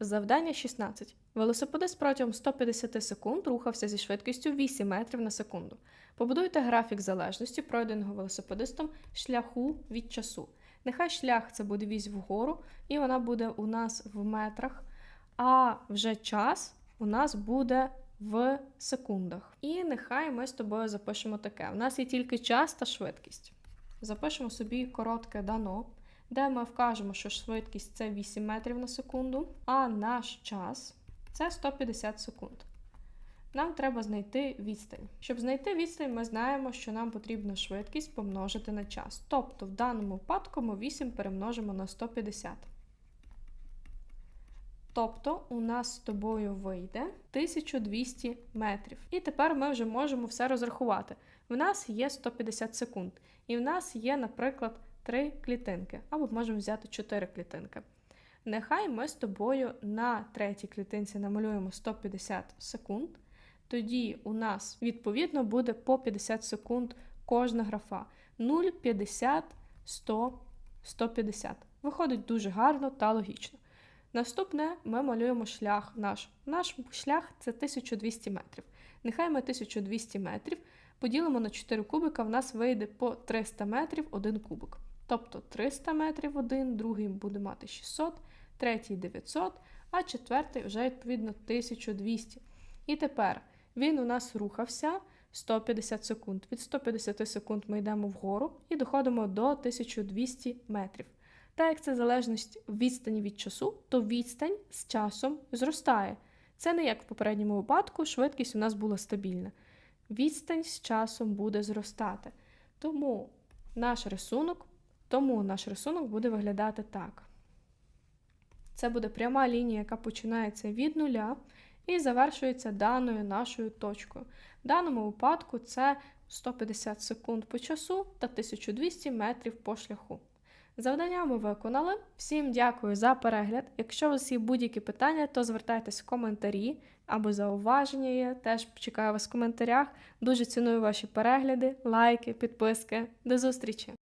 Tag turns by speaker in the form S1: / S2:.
S1: Завдання 16. Велосипедист протягом 150 секунд рухався зі швидкістю 8 метрів на секунду. Побудуйте графік залежності пройденого велосипедистом шляху від часу. Нехай шлях це буде вісь вгору, і вона буде у нас в метрах, а вже час у нас буде в секундах. І нехай ми з тобою запишемо таке: у нас є тільки час та швидкість. Запишемо собі коротке дано, де ми вкажемо, що швидкість це 8 метрів на секунду, а наш час це 150 секунд. Нам треба знайти відстань. Щоб знайти відстань, ми знаємо, що нам потрібно швидкість помножити на час. Тобто, в даному випадку ми 8 перемножимо на 150. Тобто у нас з тобою вийде 1200 метрів. І тепер ми вже можемо все розрахувати. В нас є 150 секунд, і в нас є, наприклад, 3 клітинки, або можемо взяти 4 клітинки. Нехай ми з тобою на третій клітинці намалюємо 150 секунд. Тоді у нас відповідно буде по 50 секунд кожна графа. 0, 50, 100, 150. Виходить дуже гарно та логічно. Наступне ми малюємо шлях наш. Наш шлях це 1200 метрів. Нехай ми 1200 метрів поділимо на 4 кубика, в нас вийде по 300 метрів один кубик. Тобто 300 метрів один, другий буде мати 600, третій 900, а четвертий вже відповідно 1200. І тепер він у нас рухався 150 секунд. Від 150 секунд ми йдемо вгору і доходимо до 1200 метрів. Так як це залежність відстані від часу, то відстань з часом зростає. Це не як в попередньому випадку, швидкість у нас була стабільна. Відстань з часом буде зростати. Тому наш рисунок, тому наш рисунок буде виглядати так. Це буде пряма лінія, яка починається від нуля і завершується даною нашою точкою. В даному випадку це 150 секунд по часу та 1200 метрів по шляху. Завдання ми виконали. Всім дякую за перегляд. Якщо у вас є будь-які питання, то звертайтесь в коментарі або зауваження є. Теж чекаю вас в коментарях. Дуже ціную ваші перегляди, лайки, підписки. До зустрічі!